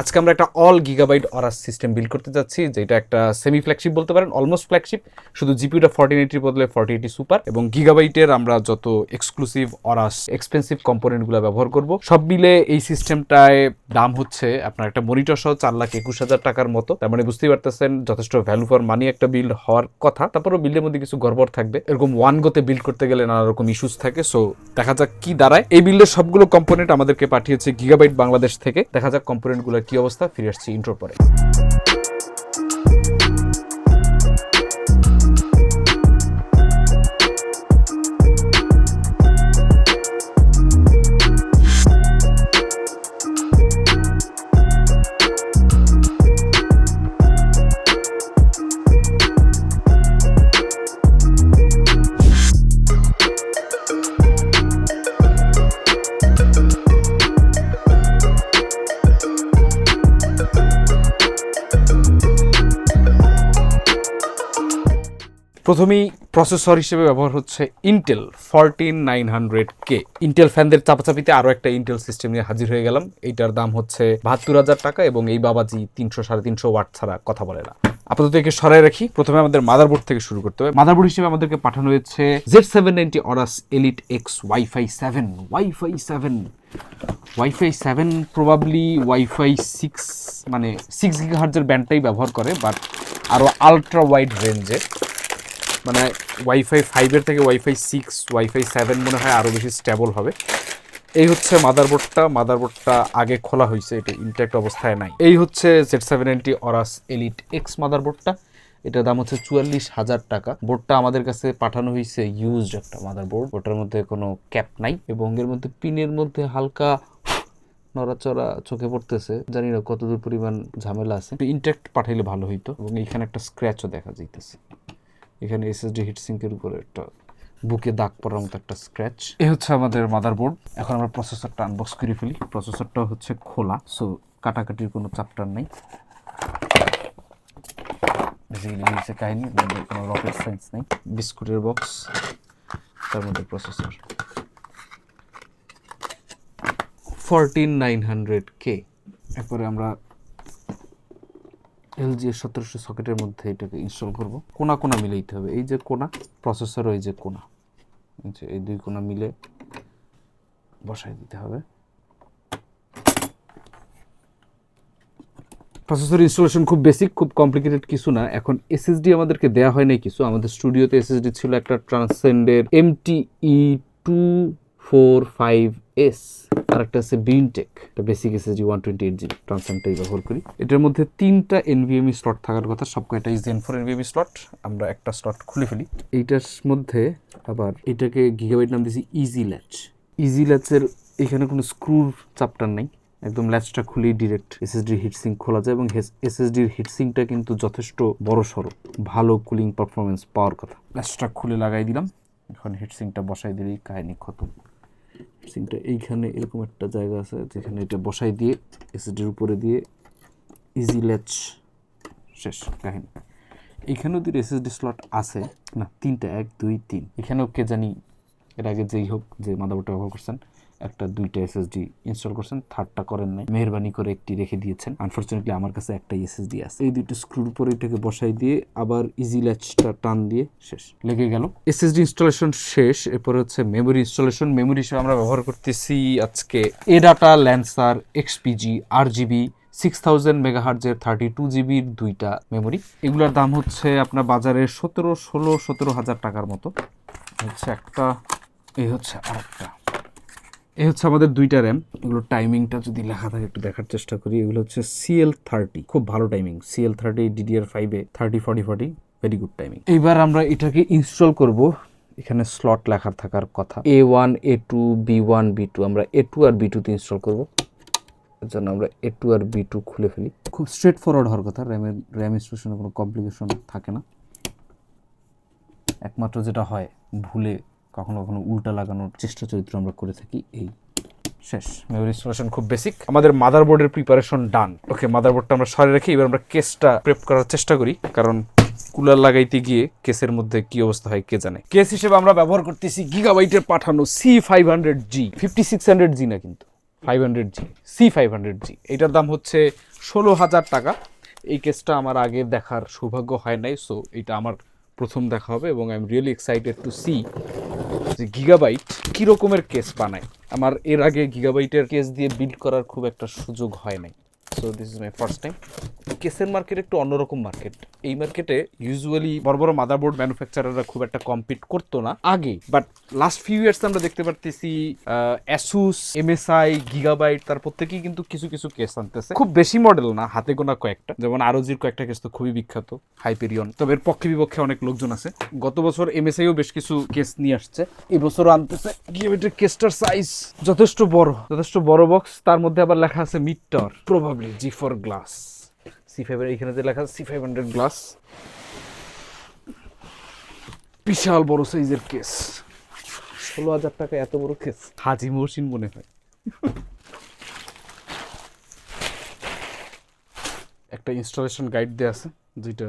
আজকে আমরা একটা all Gigabyte Aorus system build করতে যাচ্ছি, যেটা একটা সেমি ফ্ল্যাগশিপ বলতে পারেন অলমোস্ট ফ্ল্যাগশিপ শুধু জিপিউটা ফর্টিন এইটির বদলে ফর্টি এইটি সুপার এবং গিগাবাইটের আমরা যত এক্সক্লুসিভ অরাস এক্সপেন্সিভ কম্পোনেন্টগুলো ব্যবহার করব, সব মিলে এই সিস্টেমটায় দাম হচ্ছে আপনার একটা মনিটর সহ চার লাখ একুশ হাজার টাকার মতো। তার মানে বুঝতেই পারতেছেন, যথেষ্ট ভ্যালু ফর মানি একটা বিল্ড হওয়ার কথা। তারপরও বিল্ডের মধ্যে কিছু গড়বড় থাকবে। এরকম ওয়ান গোতে বিল্ড করতে গেলে নানা রকম ইস্যুস থাকে সো দেখা যাক কি দাঁড়ায়। এই বিল্ডের সবগুলো কম্পোনেন্ট আমাদেরকে পাঠিয়েছে গিগাবাইট বাংলাদেশ থেকে। দেখা যাক কম্পোনেন্টগুলোর কি অবস্থা? ফিরে আসছি ইন্ট্রোর পরে। প্রথমেই প্রসেসর হিসেবে ব্যবহার হচ্ছে Intel fourteen nine hundred K Intel ফ্যানদের চাপাচাপিতে আরও একটা ইন্টেল সিস্টেম নিয়ে হাজির হয়ে গেলাম। এইটার দাম হচ্ছে বাহাত্তর হাজার টাকা এবং এই বাবাজি তিনশো, সাড়ে তিনশো ওয়াট ছাড়া কথা বলে না। আপাতত একে সরাই রাখি। প্রথমে আমাদের মাদারবোর্ড থেকে শুরু করতে হবে। মাদারবোর্ড হিসেবে আমাদেরকে পাঠানো হয়েছে Z seven ninety Aorus elite X WiFi seven WiFi seven WiFi seven probably WiFi six মানে সিক্স গিগাহার্জের ব্যান্ডটাই ব্যবহার করে বাট আরও আলট্রা ওয়াইড রেঞ্জে মানে ওয়াইফাই ফাইভের থেকে ওয়াইফাই সিক্স ওয়াইফাই সেভেন মনে হয় আরও বেশি স্টেবল হবে। এই হচ্ছে মাদারবোর্ডটা মাদারবোর্ডটা আগে খোলা হয়েছে, এটা ইনট্যাক্ট অবস্থায় নাই। এই হচ্ছে Z seven NT Aorus elite X মাদারবোর্ডটা এটার দাম হচ্ছে চুয়াল্লিশ হাজার টাকা। বোর্ডটা আমাদের কাছে পাঠানো হয়েছে ইউজড একটা মাদারবোর্ড ওটার মধ্যে কোনো ক্যাপ নাই এবং এর মধ্যে পিনের মধ্যে হালকা নড়াচড়া চোখে পড়তেছে, জানি না কতদূর পরিমাণ ঝামেলা আছে। ইনট্যাক্ট পাঠাইলে ভালো হইতো এবং এইখানে একটা স্ক্র্যাচও দেখা যাইতেছে। এখানে এসএসডি হিটসিঙ্কের উপরে একটা বুকে দাগ পড়ার মতো একটা স্ক্র্যাচ এ হচ্ছে আমাদের মাদারবোর্ড এখন আমরা প্রসেসরটা আনবক্স করে ফেলি। প্রসেসরটা হচ্ছে খোলা সো কাটাকাটির কোনো চাপটার নেই। বেসিক্যালি হচ্ছে কাহিনী কোনো রকেট সায়েন্স নেই। বিস্কুটের বক্স তার মধ্যে processor fourteen nine hundred K এরপরে আমরা এলজি এর সতেরোশো সকেটের মধ্যে এটাকে ইনস্টল করব। কোনা কোনা মিলাইতে হবে। এই যে কোনা প্রসেসর এই যে কোনা। যে এই দুই কোনা মিলে বসাই দিতে হবে। প্রসেসর ইনস্টলেশন খুব বেসিক খুব কমপ্লিকেটেড কিছু না। এখন এসএসডি আমাদেরকে দেওয়া হয় নাই কিছু। আমাদের স্টুডিওতে এসএসডি ছিল একটা ট্রান্সেন্ডের MTE two four five S আর একটা আছে বিনটেক এটা basic SSD one twenty eight GB ট্রান্সেন্ডটাই ব্যবহার করি। এটার মধ্যে তিনটা এনভিএমই স্লট থাকার কথা সব কয়টাই জেন ফোর এনভিএমই স্লট আমরা একটা স্লট খুলে ফেলি। এইটার মধ্যে আবার এটাকে গিগাবাইট নাম দিয়েছি ইজি ল্যাচ ইজি ল্যাচের এখানে কোনো স্ক্রুর চাপটার নাই, একদম ল্যাচটা খুলেই ডিরেক্ট এসএসডির হিটসিং খোলা যায় এবং এসএসডির হিটসিংটা কিন্তু যথেষ্ট বড় সড়ো ভালো কুলিং পারফরমেন্স পাওয়ার কথা। ল্যাচটা খুলে লাগাই দিলাম, এখন হিটসিংটা বসাই দিলেই কাহিনি খতম। হিটসিংটা এইখানে এরকম একটা জায়গা আছে যেখানে এটা বসাই দিয়ে এসএসডির উপরে দিয়ে ইজি ল্যাচ শেষ, কাহিনী। এখানেও যদি এসএসডি স্লট আছে। না, তিনটা, এক, দুই, তিন। এখানেও কে জানি, এর আগে যেই হোক, যে মাদাবোর্ডটা ব্যবহার করছেন একটা দুইটা এসএসডি ইনস্টল করছেন থার্ডটা করেন নাই। মেহরবানি করে একটি রেখে দিয়েছেন। আনফর্চুনেটলি আমার কাছে একটা এসএসডি আছে। এই দুইটা স্ক্রুর উপরে এটাকে বসাই দিয়ে আবার ইজি ল্যাচটা টান দিয়ে শেষ। লেগে গেল। এসএসডি ইনস্টলেশন শেষ, এরপরে হচ্ছে মেমোরি ইনস্টলেশন মেমোরি হিসেবে আমরা ব্যবহার করতেছি আজকে ADATA Lancer XPG RGB six thousand megahertz thirty two জিবির দুইটা মেমোরি এগুলোর দাম হচ্ছে আপনার বাজারে সতেরো, ষোলো, সতেরো হাজার টাকার মতো। হচ্ছে একটা, এই হচ্ছে আরেকটা। এই হচ্ছে আমাদের দুইটা র্যাম। এগুলো টাইমিংটা যদি লেখা থাকে একটু দেখার চেষ্টা করি। এগুলো হচ্ছে সিএল থার্টি খুব ভালো টাইমিং সিএল থার্টি ডিডিআর ফাইভে thirty forty forty very good timing এইবার আমরা এটাকে ইনস্টল করব। এখানে স্লট লেখা থাকার কথা। A one A two B one B two আমরা এ টু আর বি টুতে ইনস্টল করব। এর জন্য আমরা এ টু আর বি টু খুলে ফেলি। খুব স্ট্রেট ফরওয়ার্ড হওয়ার কথা। র্যামের র্যাম ইনস্টলেশনে কোনো কমপ্লিকেশন থাকে না। একমাত্র যেটা হয়, ভুলে কখনো কখনো উল্টা লাগানোর চেষ্টা চরিত্র আমরা করে থাকি এই শেষ। মেমোরি ইনস্টলেশন খুব বেসিক আমাদের মাদারবোর্ডের প্রিপারেশন ডান ওকে মাদারবোর্ডটা আমরা সরে রেখে, এবার আমরা কেসটা প্রেপ করার চেষ্টা করি। কারণ কুলার লাগাইতে গিয়ে কেসের মধ্যে কি অবস্থা হয় কে জানে। কেস হিসেবে আমরা ব্যবহার করতেছি গিগাবাইটের পাঠানো C five hundred G fifty six hundred G না কিন্তু five hundred G C five hundred G এটার দাম হচ্ছে ষোলো হাজার টাকা। এই কেসটা আমার আগে দেখার সৌভাগ্য হয় নাই সো এটা আমার প্রথম দেখা হবে এবং I'm really excited to see যে গিগাবাইট কী রকমের কেস বানায়। আমার এর আগে গিগাবাইটের কেস দিয়ে বিল্ড করার খুব একটা সুযোগ হয় নাই। So this is my first time কেসের মার্কেট একটু অন্যরকম মার্কেট এই মার্কেটে ইউজুয়ালি বড় বড় মাদারবোর্ড ম্যানুফ্যাকচারাররা খুব একটা কম্পিট করতো না আগে। বাট লাস্ট ফিউ ইয়ার্স আমরা দেখতে পারতেছি অ্যাসুস এমএসআই গিগাবাইট তার প্রত্যেকেই কিন্তু কিছু কিছু কেস আনতেছে। খুব বেশি মডেল না, হাতে গোনা কয়েকটা। যেমন আরোজির কয়েকটা কেস তো খুবই বিখ্যাত হাইপেরিয়ন তবে এর পক্ষে বিপক্ষে অনেক লোকজন আছে। গত বছর এমএসআইও বেশ কিছু কেস নিয়ে আসছে। এই বছরও আনতেছে গিগাবাইটের কেসটার সাইজ যথেষ্ট বড়। যথেষ্ট বড় বক্স তার মধ্যে আবার লেখা আছে metre probably G for glass C ফাইভের এখানে যে লেখা সি ফাইভ হান্ড্রেড গ্লাস বিশাল বড় সাইজের কেস ষোলো হাজার টাকা এত বড় কেস হাজি মহসিন মনে হয়। একটা ইনস্টলেশন গাইড দেওয়া আছে, যেটা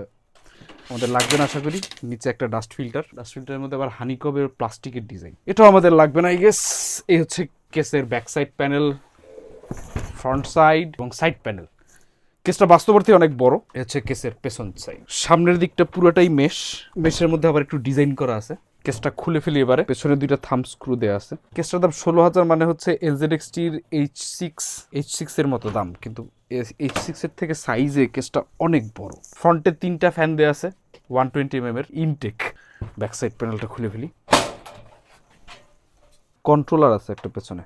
আমাদের লাগবে না আশা করি। নিচে একটা ডাস্ট ফিল্টার ডাস্ট ফিল্টারের মধ্যে আবার হানিকবের প্লাস্টিকের ডিজাইন এটাও আমাদের লাগবে না আই গেস এই হচ্ছে কেসের back side panel front side এবং সাইড প্যানেল। কেসটা বাস্তবার্থে অনেক বড়। হচ্ছে কেসের পেছন সাইড সামনের দিকটা পুরোটাই মেশ। মেশের মধ্যে আবার একটু ডিজাইন করা আছে। কেসটা খুলে ফেলি এবারে। পেছনে দুইটা থাম স্ক্রু দেওয়া আছে। কেসটার দাম ষোলো হাজার মানে হচ্ছে এলজেড এক্সটির এইচ সিক্স এইচ সিক্স এর মতো দাম। কিন্তু এইচ সিক্স এর থেকে সাইজে কেসটা অনেক বড়। ফ্রন্টে তিনটা ফ্যান দেওয়া আছে। ওয়ান টোয়েন্টি এম এর ইনটেক ব্যাক সাইড প্যানেলটা খুলে ফেলি। কন্ট্রোলার আছে একটা পেছনে।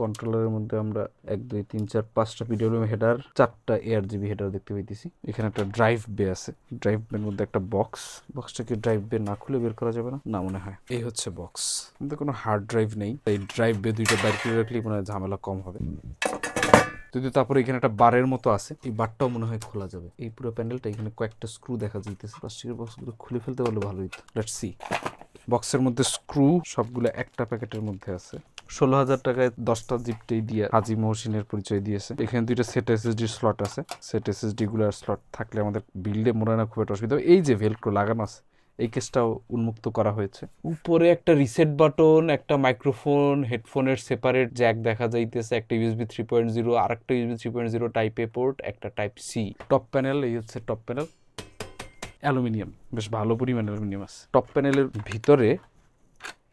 কন্ট্রোলারের মধ্যে আমরা এক, দুই, তিন, চার, পাঁচটা পিডব্লিউএম হেডার চারটা এয়ার জিবি হেডার দেখতে পাইতেছি। এখানে একটা ড্রাইভ বে আছে। ড্রাইভ বের মধ্যে একটা বক্স বক্সটাকে ড্রাইভ বে না খুলে বের করা যাবে না? না মনে হয়। এই হচ্ছে বক্স আমাদের কোনো হার্ড ড্রাইভ নেই। তাই ড্রাইভ বে দুইটা বাইর করে রাখলেই মনে হয় ঝামেলা কম হবে। যদি তারপরে এখানে একটা বারের মতো আছে, এই বারটাও মনে হয় খোলা যাবে। এই পুরো প্যান্ডেলটা এখানে কয়েকটা স্ক্রু দেখা যাইতেছে। প্লাস্টিকের বক্সগুলো খুলে ফেলতে পারলে ভালো হইতো। লেটস সি বক্সের মধ্যে স্ক্রু সবগুলো একটা প্যাকেটের মধ্যে আছে। ষোলো হাজার টাকায় দশটা জিপটেই দিয়ে হাজি মহসিনের পরিচয় দিয়েছে। এখানে দুইটা সেট এসএসডি স্লট আছে। সেট এসএসডি গুলার স্লট থাকলে আমাদের বিল্ডে মনে মোড়ানো খুব একটা অসুবিধা। এই যে ভেলক্রো লাগানো আছে, এই কেসটাও উন্মুক্ত করা হয়েছে। উপরে একটা রিসেট বাটন একটা মাইক্রোফোন হেডফোনের সেপারেট জ্যাক দেখা যাইতেছে, একটা ইউএসবি থ্রি পয়েন্ট জিরো আর একটা USB three point zero type A port একটা টাইপ সি টপ প্যানেল এই হচ্ছে টপ প্যানেল অ্যালুমিনিয়াম, বেশ ভালো পরিমাণ অ্যালুমিনিয়াম আছে। টপ প্যানেলের ভিতরে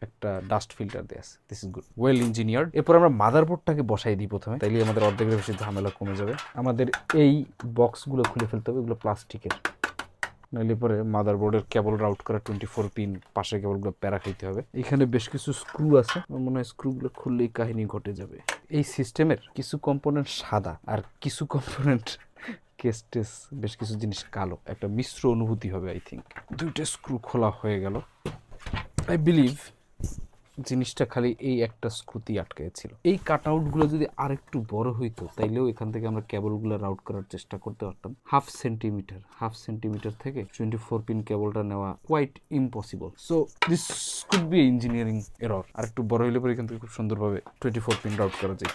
একটা ডাস্ট ফিল্টার দেয়া আছে। This is good well engineer এরপর আমরা মাদারবোর্ডটাকে বসাই দিই প্রথমে। তাইলে আমাদের অর্ধেকের বেশি ঝামেলা কমে যাবে। আমাদের এই বক্সগুলো খুলে ফেলতে হবে। এগুলো প্লাস্টিকের নইলে পরে মাদারবোর্ডের কেবল রাউট করা টোয়েন্টি ফোর পিন পাশে কেবলগুলো প্যারা খাইতে হবে। এখানে বেশ কিছু স্ক্রু আছে। আমার মনে হয় স্ক্রুগুলো খুললেই কাহিনী ঘটে যাবে। এই সিস্টেমের কিছু কম্পোনেন্ট সাদা আর কিছু কম্পোনেন্ট কেস টেস বেশ কিছু জিনিস কালো। একটা মিশ্র অনুভূতি হবে আই থিঙ্ক দুইটা স্ক্রু খোলা হয়ে গেল। আই বিলিভ জিনিসটা খালি এই একটা স্ক্রুতি আটকেছিল। এই কাট আউটগুলো যদি আরেকটু বড় হইতো, তাইলেও এখান থেকে আমরা কেবলগুলো রাউট করার চেষ্টা করতে পারতাম। হাফ সেন্টিমিটার হাফ সেন্টিমিটার থেকে টোয়েন্টি ফোর পিন কেবলটা নেওয়া quite impossible so this could be engineering error আর একটু বড় হইলে পরে এখান থেকে খুব সুন্দরভাবে টোয়েন্টি ফোর পিন রাউট করা যায়।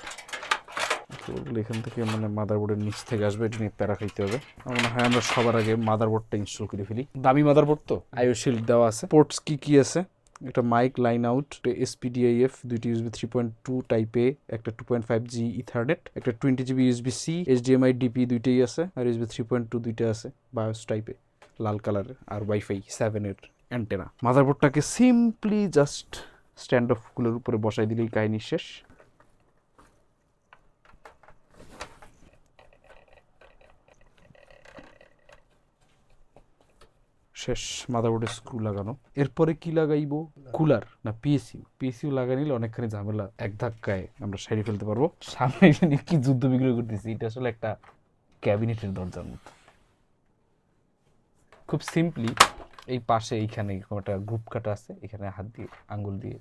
এখান থেকে মানে মাদারবোর্ডের নিচ থেকে আসবে, এটা নিয়ে প্যারা খাইতে হবে। আমার মনে হয় আমরা সবার আগে মাদারবোর্ডটা ইনস্টল করে ফেলি। দামি মাদারবোর্ড তো? আইও শিল্ড দেওয়া আছে। পোর্টস কি কি আছে? একটা মাইক লাইন আউট এসপিডিআইএফ দুইটি ইউএসবি থ্রি পয়েন্ট টু টাইপে একটা two point five G ethernet একটা twenty GB USB C HDMI DP দুইটাই আছে, আর ইউএসবি থ্রি পয়েন্ট টু দুইটা আছে বায়োস টাইপে লাল কালারের আর ওয়াইফাই সেভেনের অ্যান্টেনা মাদারবোর্ডটাকে সিম্পলি জাস্ট স্ট্যান্ড অফগুলোর উপরে বসাই দিলেই কাহিনী শেষ। শেষ মাদারবোর্ডে স্ক্রু লাগানো। এরপরে কি লাগাইবো? কুলার না পিএসইউ পিএসইউ লাগাই নিলে অনেকখানি ঝামেলা এক ধাক্কায় আমরা সাইডে ফেলতে পারব। সামনে এখানে কি যুদ্ধ বিগ্রহ করতেছি এটা আসলে একটা ক্যাবিনেটের দরজার মতো। খুব সিম্পলি এই পাশে এইখানে একটা গ্রুপ কাটা আছে এখানে হাত দিয়ে আঙ্গুল দিয়ে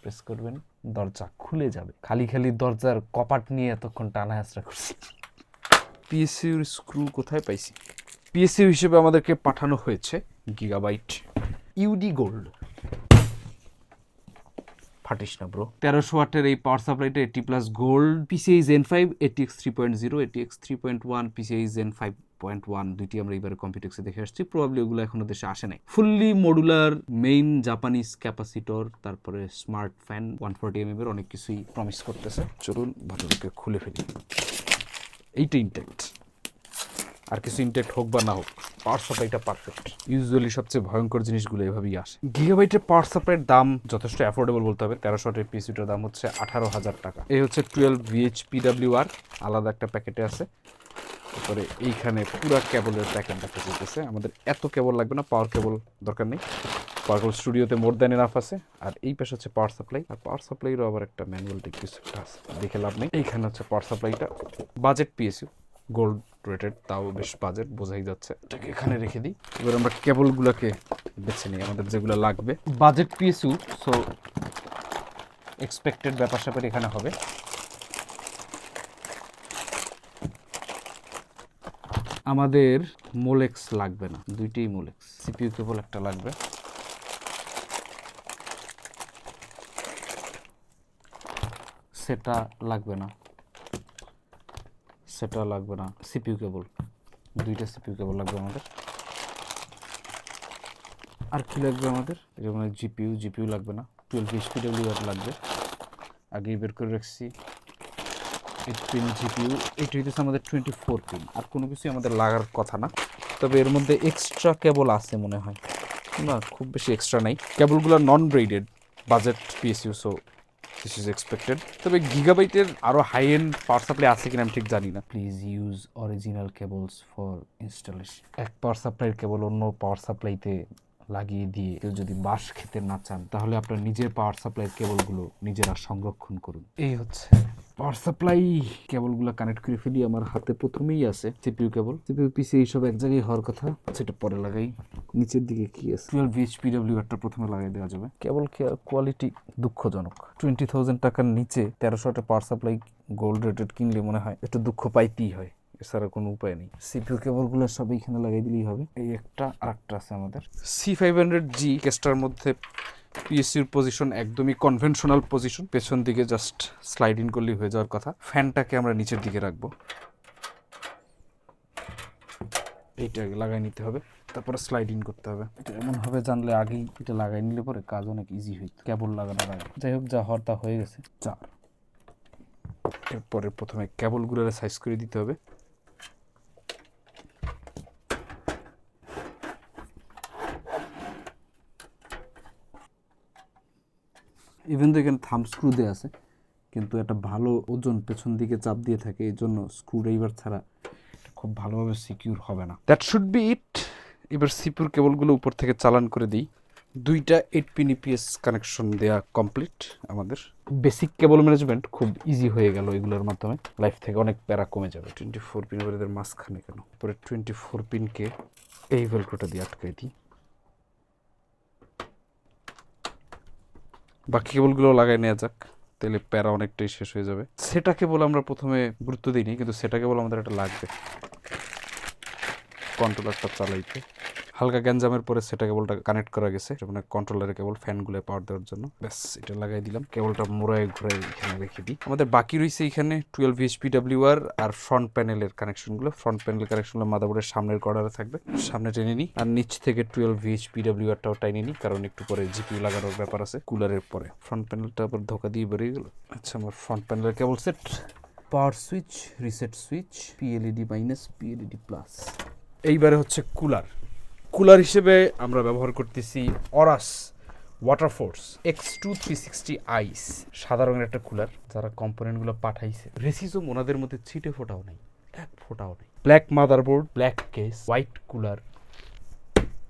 প্রেস করবেন দরজা খুলে যাবে। খালি খালি দরজার কপাট নিয়ে এতক্ষণ টানা হেঁচড়া করছি। পিএসইউর স্ক্রু কোথায় পাইছি? পিএসইউ হিসেবে আমাদেরকে পাঠানো হয়েছে। গিগাবাইট। UD gold. ফাটিস না ব্রো তেরোশো ওয়াটের এই power সাপ্লাইটা eighty plus gold PCI gen five ATX three point zero ATX three point one PCI gen five point one দুইটি আমরা এবারে কম্পিউটেক্সে দেখে আসছি। প্রবাবলি ওগুলো এখনও দেশে আসে নাই। Fully modular main Japanese capacitor তারপরে smart fan one forty M এর অনেক কিছুই প্রমিস করতেছে। চলুন ভালোকে খুলে ফেলি। এইটা ইনটেক্ট আর কিছু ইনটেক্ট হোক বা না হোক পাওয়ার সাপ্লাইটা পারফেক্ট ইউজুয়ালি সবচেয়ে ভয়ঙ্কর জিনিসগুলো এভাবেই আসে। গিগাবাইটের পাওয়ার সাপ্লাইয়ের দাম যথেষ্ট অ্যাফোর্ডেবল বলতে হবে। তেরোশো আটের পিসিটার দাম হচ্ছে আঠারো হাজার টাকা। এই হচ্ছে টুয়েলভ ভিএইচ পিডাব্লিউ আর আলাদা একটা প্যাকেটে আছে। তারপরে এইখানে পুরা কেবলের প্যাকেট দেখা যেতেছে আমাদের এত কেবল লাগবে না পাওয়ার কেবল দরকার নেই। পাওয়ার কেবল স্টুডিওতে মোর দ্যান এনাফ আছে। আর এই পাশে হচ্ছে পাওয়ার সাপ্লাই আর পাওয়ার সাপ্লাইয়েরও আবার একটা ম্যানুয়াল কিছু একটা আছে। দেখে লাভ নেই। এইখানে হচ্ছে পাওয়ার সাপ্লাইটা বাজেট পিএসইউ গোল্ড রেটেড তাও বেশ বাজেট বোঝাই যাচ্ছে। এটাকে এখানে রেখে দিই। এবার আমরা কেবলগুলোকে বেছে নিই, আমাদের যেগুলো লাগবে। বাজেট পিএসইউ সো এক্সপেক্টেড ব্যাপার স্যাপার এখানে হবে। আমাদের মোলেক্স লাগবে না, দুইটাই মোলেক্স সিপিইউ কেবল একটা লাগবে। সেটা লাগবে না। সেটা লাগবে না, সিপিইউ কেবল। দুইটা সিপিইউ কেবল লাগবে আমাদের। আর কি লাগবে আমাদের? যেমন জিপিইউ জিপিইউ লাগবে না। টুয়েলভ এইচপিডব্লিউ আর লাগবে। আগেই বের করে রাখছি। এইট পিন জিপিইউ, এইটা হইতেছে আমাদের টোয়েন্টি ফোর পিন আর কোনো কিছুই আমাদের লাগার কথা না। তবে এর মধ্যে এক্সট্রা কেবল আছে মনে হয়। না, খুব বেশি এক্সট্রা নাই। কেবলগুলো non braided budget PSU so this is expected তবে গিগাবাইটের আরও হাই এন্ড পাওয়ার সাপ্লাই আছে কিনা আমি ঠিক জানি না। Please use original cables for installation এক পাওয়ার সাপ্লাইয়ের কেবল অন্য পাওয়ার সাপ্লাইতে লাগিয়ে দিয়ে কেউ যদি বাঁশ খেতে না চান তাহলে আপনার নিজের পাওয়ার সাপ্লাইয়ের কেবলগুলো নিজেরা সংরক্ষণ করুন। এই হচ্ছে। পাওয়ার সাপ্লাই কেবলগুলো কানেক্ট করে ফেলি আমার হাতে প্রথমেই আছে সিপিইউ কেবল। সিপিইউ পিসি এইসব এক জায়গায় হওয়ার কথা। সেটা পরে লাগাই। নিচের দিকে কি আছে? টুয়েলভ এইচপি ডাব্লিউ একটা প্রথমে লাগাই দেওয়া যাবে। কেবল কোয়ালিটি দুঃখজনক। টোয়েন্টি থাউজেন্ড টাকার নিচে তেরোশোটা পাওয়ার সাপ্লাই গোল্ড রেটেড কিনলে মনে হয় একটু দুঃখ পাইতেই হয়। এছাড়া কোনো উপায় নেই। সিপিইউ কেবলগুলো সব এইখানে লাগাই দিলেই হবে। এই একটা আর একটা আছে আমাদের। সি ফাইভ হান্ড্রেড জি কেসটার মধ্যে পিএসসির পজিশন একদমই কনভেনশনাল পজিশন পেছন দিকে জাস্ট স্লাইড ইন করলেই হয়ে যাওয়ার কথা। ফ্যানটাকে আমরা নিচের দিকে রাখব। এইটা আগে লাগাই নিতে হবে। তারপরে স্লাইড ইন করতে হবে। এটা এমনভাবে জানলে আগেই এটা লাগাই নিলে পরে কাজ অনেক ইজি হইত কেবল লাগানোর আগে। যাই হোক, যা হওয়ার তা হয়ে গেছে। চার। এরপরে প্রথমে কেবলগুলোর সাইজ করে দিতে হবে। ইভেন তো এখানে থাম স্ক্রু দেওয়া আছে, কিন্তু একটা ভালো ওজন পেছন দিকে চাপ দিয়ে থাকে, এই জন্য স্ক্রু ড্রাইভার ছাড়া খুব ভালোভাবে সিকিউর হবে না। দ্যাট শুড বি ইট এবার সিপুর কেবলগুলো উপর থেকে চালান করে দিই। দুইটা এইট পিন ইপিএস কানেকশন দেওয়া কমপ্লিট আমাদের। বেসিক কেবল ম্যানেজমেন্ট খুব ইজি হয়ে গেল এগুলোর মাধ্যমে। লাইফ থেকে অনেক প্যারা কমে যাবে। টোয়েন্টি ফোর পিন এবার এদের মাঝখানে কেন? পরে টোয়েন্টি ফোর পিনকে এই ভেলক্রোটা দিয়ে আটকাই দিই। বাকি কেবলগুলো লাগাই নেওয়া যাক, তাহলে প্যারা অনেকটাই শেষ হয়ে যাবে। সেটা কেবল আমরা প্রথমে গুরুত্ব দিইনি, কিন্তু সেটা কেবল আমাদের একটা লাগবে। কন্ট্রোলারটা চালাইতে। হালকা গ্যাঞ্জামের পরে সেটা কেবলটা কানেক্ট করা গেছে। মানে কন্ট্রোলারের কেবল ফ্যানগুলো পাওয়ার দেওয়ার জন্য। ব্যাস, এটা লাগাই দিলাম। কেবলটা মোড়ায় ঘুরাই এখানে রেখে দিই। আমাদের বাকি রয়েছে এখানে টুয়েলভ এইচপি ডাব্লিউ আর আর ফ্রন্ট প্যানেলের কানেকশনগুলো ফ্রন্ট প্যানেল কানেকশনগুলো মাদাবোর্ডের সামনের কর্নারে থাকবে। সামনে টেনে নিই। আর নিচ থেকে টুয়েলভ এইচপি ডাব্লিউ আরটাও টাইনে নিই, কারণ একটু পরে জিপিউ লাগানোর ব্যাপার আছে। কুলারের পরে। ফ্রন্ট প্যানেলটা আবার ধোকা দিয়ে বেরিয়ে গেল। আচ্ছা আমার ফ্রন্ট প্যানেলের cable set power switch reset switch PLED minus PLED plus এইবারে হচ্ছে কুলার কুলার হিসেবে আমরা ব্যবহার করতেছি Aorus water force X two three sixty ice. সাদা রঙের একটা কুলার, যারা কম্পোনেন্টগুলো পাঠাইছে। রেসিজম ওনাদের মধ্যে ছিটে ফোটাও নেই, এক ফোটাও নেই। Black motherboard, black case, white cooler,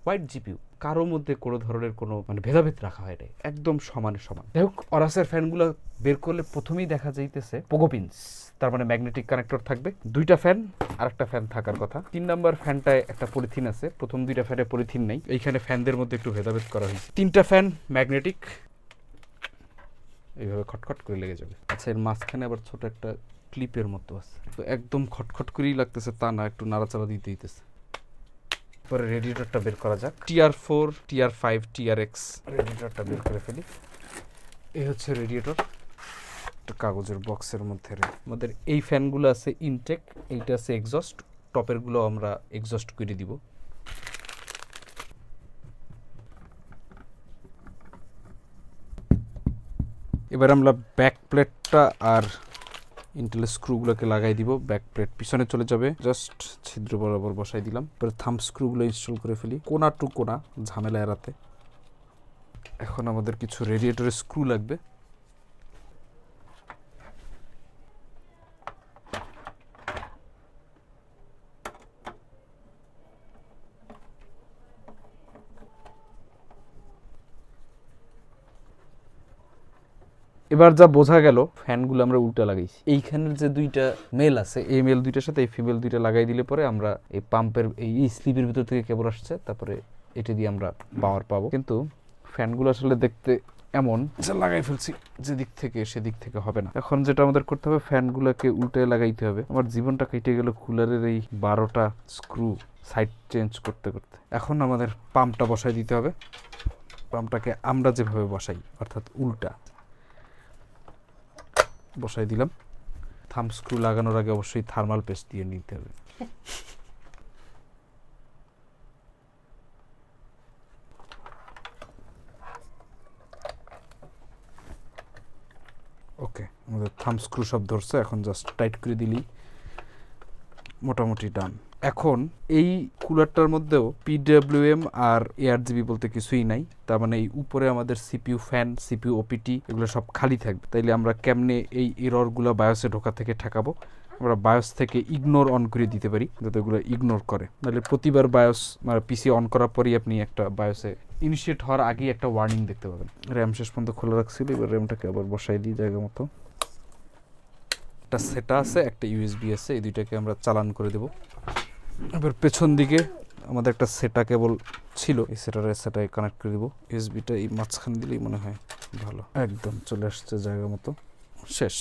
white GPU কারোর মধ্যে কোনো ধরনের কোনো মানে ভেদাভেদ রাখা হয় নাই, একদম সমানে সমান। যাই হোক, অরাসের ফ্যানগুলো বের করলে প্রথমেই দেখা যাইতেছে পোগোপিন্স। তার মানে ম্যাগনেটিক কানেক্টর থাকবে। দুইটা ফ্যান আর একটা ফ্যান থাকার কথা। তিন নাম্বার ফ্যানটায় একটা পলিথিন আছে। প্রথম দুইটা ফ্যানে পলিথিন নেই। এইখানে ফ্যানদের মধ্যে একটু ভেদাভেদ করা হয়েছে। তিনটা ফ্যান ম্যাগনেটিক এইভাবে খটখট করে লেগে যাবে। আচ্ছা এর মাঝখানে আবার ছোট একটা ক্লিপের মতো আছে। তো একদম খটখট করেই লাগতেছে তা না একটু নাড়াচাড়া দিতে দিতেছে পরে রেডিয়েটরটা বের করা যাক। TR four TR five TR X রেডিয়েটরটা বের করে ফেলি। এই হচ্ছে রেডিয়েটর একটা কাগজের বক্সের মধ্যে আমাদের এই ফ্যানগুলো আছে ইনটেক এইটা আছে এক্সস্ট টপেরগুলো আমরা এক্সস্ট করে দিব। এবার আমরা ব্যাক প্লেটটা আর ইন্টেলের স্ক্রুগুলোকে লাগাই দিব। ব্যাক প্লেট পিছনে চলে যাবে। জাস্ট ছিদ্র বরাবর বসাই দিলাম। এবার থাম স্ক্রুগুলো ইনস্টল করে ফেলি। কোনা টু কোনা ঝামেলা এড়াতে। এখন আমাদের কিছু রেডিয়েটরের স্ক্রু লাগবে। এবার যা বোঝা গেল ফ্যানগুলো আমরা উল্টা লাগাইছি। এইখানের যে দুইটা মেল আছে এই মেল দুইটার সাথে এই ফিমেল দুইটা লাগাই দিলে পরে আমরা এই পাম্পের এই স্লিপের ভিতর থেকে কেবল আসছে তারপরে এটা দিয়ে আমরা পাওয়ার পাবো। কিন্তু ফ্যানগুলো আসলে দেখতে এমন যে লাগাই ফেলছি। যে দিক থেকে সেদিক থেকে হবে না। এখন যেটা আমাদের করতে হবে ফ্যানগুলোকে উল্টে লাগাইতে হবে। আমার জীবনটা কেটে গেল কুলারের এই বারোটা স্ক্রু সাইড চেঞ্জ করতে করতে। এখন আমাদের পাম্পটা বসাই দিতে হবে। পাম্পটাকে আমরা যেভাবে বসাই অর্থাৎ উল্টা। বসাই দিলাম। থাম স্ক্রু লাগানোর আগে অবশ্যই থার্মাল পেস্ট দিয়ে নিতে হবে। ওকে আমাদের থাম স্ক্রু সব ধরছে, এখন জাস্ট টাইট করে দিলি মোটামুটি ডান এখন এই কুলারটার মধ্যেও পিডব্লিউএম আর এআরজিবি বলতে কিছুই নাই। তার মানে এই উপরে আমাদের সিপিইউ ফ্যান সিপিইউ ওপিটি এগুলো সব খালি থাকবে। তাইলে আমরা কেমনে এই এররগুলো বায়োসে ঢোকা থেকে ঠেকাবো? আমরা বায়োস থেকে ইগনোর অন করে দিতে পারি, যাতে ওগুলো ইগনোর করে। নাহলে প্রতিবার বায়োস মানে পিসি অন করার পরই আপনি একটা বায়োসে ইনিশিয়েট হওয়ার আগেই একটা ওয়ার্নিং দেখতে পাবেন। র্যাম শেষ পর্যন্ত খোলা রাখছিল, এবার র্যামটাকে আবার বসাই দিই জায়গা মতো। একটা সেটা আছে, একটা ইউএসবি আছে, এই দুইটাকে আমরা চালান করে দেব। এবার পেছন দিকে আমাদের একটা সেটা কেবল ছিল। এই সেটারে সেটাই কানেক্ট করে দেবো। ইউএসবিটা এই মাঝখানে দিলেই মনে হয় ভালো। একদম চলে আসছে জায়গা মতো। শেষ।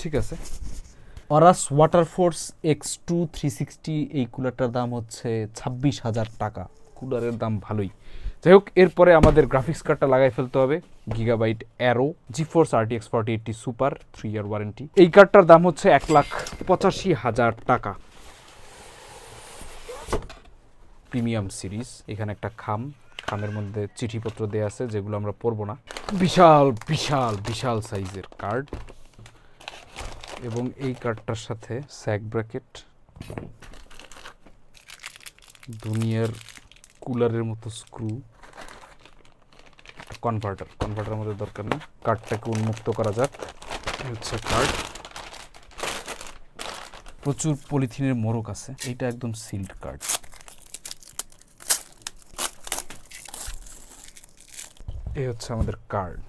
ঠিক আছে। Aorus water force X two three sixty এই কুলারটার দাম হচ্ছে ছাব্বিশ হাজার টাকা। কুলারের দাম ভালোই। যাই হোক এরপরে আমাদের গ্রাফিক্স কার্ডটা লাগাই ফেলতে হবে। Gigabyte Aero G force RT X forty eighty super three year warranty এই কার্ডটার দাম হচ্ছে এক লাখ পঁচাশি হাজার টাকা। প্রিমিয়াম সিরিজ এখানে একটা খাম। খামের মধ্যে চিঠিপত্র দেয়া আছে, যেগুলো আমরা পড়ব না। বিশাল বিশাল বিশাল সাইজের কার্ড এবং এই কার্ডটার সাথে স্যাক ব্র্যাকেট দুনিয়ার কুলারের মতো স্ক্রু কনভার্টার কনভার্টার আমাদের দরকার না কার্ডটাকে উন্মুক্ত করা যাক। হচ্ছে কার্ড। প্রচুর পলিথিনের মোড়ক আছে। এটা একদম সিল্ড কার্ড এই হচ্ছে আমাদের কার্ড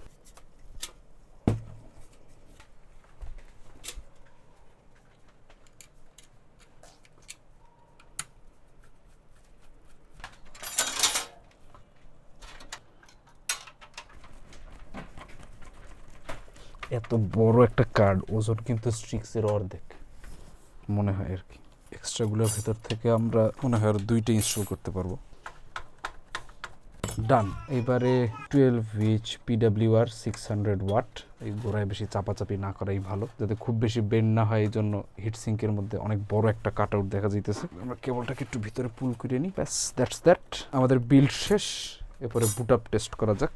এত বড় একটা কার্ড ওজন কিন্তু স্ট্রিক্সের অর্ধেক। মনে হয় আর কি। এক্সট্রাগুলোর ভেতর থেকে আমরা মনে হয় আর দুইটা ইনস্টল করতে পারব। ডান এবারে twelve H PW R six hundred watt এই গোড়ায় বেশি চাপাচাপি না করাই ভালো। যাতে খুব বেশি বেন্ড না হয় এই জন্য হিট সিঙ্কের মধ্যে অনেক বড় একটা কাট আউট দেখা যাইতেছে। আমরা কেবলটাকে একটু ভিতরে পুল করে নিই। ব্যাস দ্যাটস দ্যাট আমাদের বিল্ড শেষ। এরপরে বুট আপ টেস্ট করা যাক।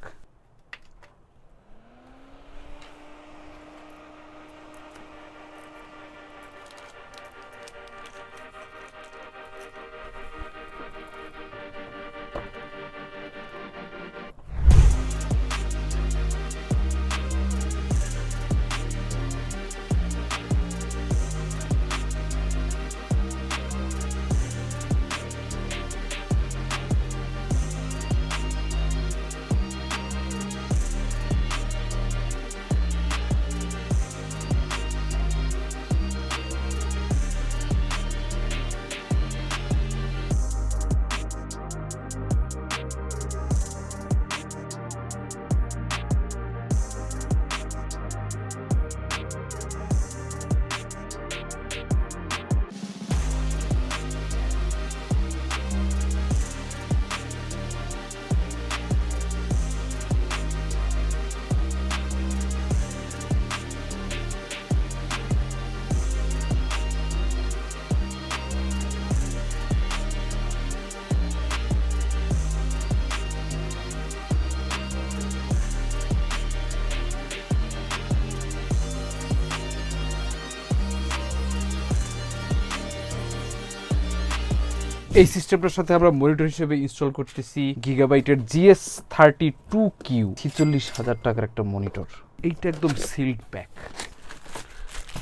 এই সিস্টেমটার সাথে আমরা মনিটর হিসেবে ইনস্টল করতেছি গিগাবাইটের জিএস থার্টি টু কিউ, ছিচল্লিশ হাজার টাকার একটা মনিটর। এইটা একদম সিল্ড প্যাক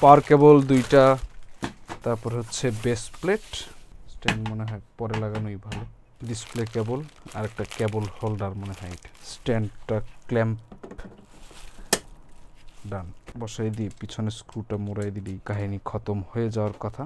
পাওয়ার কেবল দুইটা, তারপর হচ্ছে বেস প্লেট স্ট্যান্ড মনে হয় পরে লাগানোই ভালো। ডিসপ্লে কেবল আর একটা কেবল হোল্ডার মনে হয় এটা। স্ট্যান্ডটা ক্ল্যাম্প ডান বসাই দিয়ে পিছনে স্ক্রুটা মোড়াই দিলেই কাহিনী খতম হয়ে যাওয়ার কথা।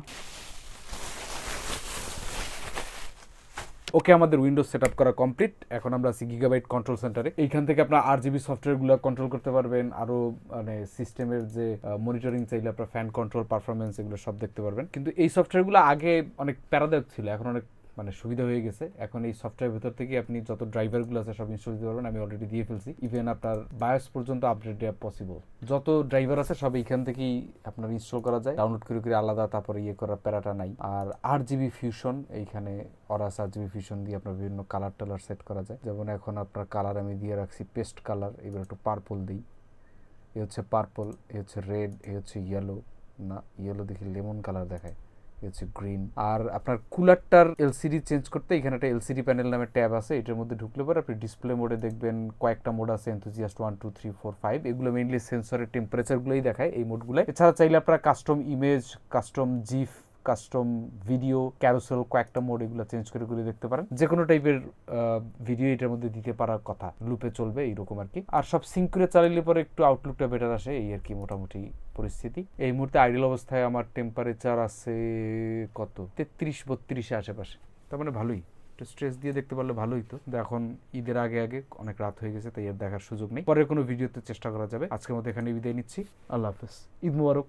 ওকে আমাদের উইন্ডোজ সেট আপ করা কমপ্লিট এখন আমরা আছি গিগাবাইট কন্ট্রোল সেন্টারে এইখান থেকে আপনার আর জিবি সফটওয়্যারগুলো কন্ট্রোল করতে পারবেন। আরও মানে সিস্টেমের যে মনিটরিং চাইলে আপনার ফ্যান কন্ট্রোল পারফরমেন্স এগুলো সব দেখতে পারবেন। কিন্তু এই সফটওয়্যারগুলো আগে অনেক প্যারাদায়ক ছিল। এখন অনেক মানে সুবিধা হয়ে গেছে। এখন এই সফটওয়্যার ভেতর থেকে আপনি যত ড্রাইভারগুলো আছে সব ইনস্টল দিতে পারবেন, আমি অলরেডি দিয়ে ফেলছি। ইভেন আপনার বায়োস পর্যন্ত আপডেট দেওয়া পসিবল যত ড্রাইভার আছে সব এইখান থেকেই আপনার ইনস্টল করা যায়। ডাউনলোড করে করে আলাদা, তারপরে ইয়ে করার প্যারাটা নাই। আর আট জিবি ফিউশন এইখানে অরাস আট জিবি ফিউশন দিয়ে আপনার বিভিন্ন কালার টালার সেট করা যায়। যেমন এখন আপনার কালার আমি দিয়ে রাখছি পেস্ট কালার এবার একটু পার্পল দিই। এ হচ্ছে পার্পল এ হচ্ছে রেড এ হচ্ছে ইয়েলো না ইয়েলো দেখি লেমন কালার দেখায়। হচ্ছে গ্রিন আর আপনার কুলারটার এলসিডি চেঞ্জ করতে এখানে একটা এলসিডি প্যানেল নামে ট্যাব আছে, এটার মধ্যে ঢুকলে পরে আপনি ডিসপ্লে মোডে দেখবেন কয়েকটা মোড আছে enthusiast one two three four five এগুলো মেইনলি সেন্সরের টেম্পারেচারগুলোই দেখায় এই মোডগুলো এছাড়া চাইলে আপনারা custom image custom GIF custom video carousel কয়েকটা মোড এগুলো চেঞ্জ করে করে দেখতে পারেন। যে কোনো টাইপের ভিডিও এটার মধ্যে দিতে পারার কথা। লুপে চলবে এইরকম আর কি। আর সব সিঙ্ক করে চালাইলে পরে একটু আউটলুকটা বেটার আসে, এই আর কি মোটামুটি পরিস্থিতি। এই মুহূর্তে আইডিয়াল অবস্থায় আমার টেম্পারেচার আছে কত? তেত্রিশ, বত্রিশে আশেপাশে। তার মানে ভালোই। একটু স্ট্রেস দিয়ে দেখতে পারলে ভালোই তো। এখন ঈদের আগে আগে অনেক রাত হয়ে গেছে, তাই আর দেখার সুযোগ নেই। পরের কোনো ভিডিওতে চেষ্টা করা যাবে। আজকের মতো এখানে বিদায় নিচ্ছি। আল্লাহ হাফেজ। ঈদ মুবারক।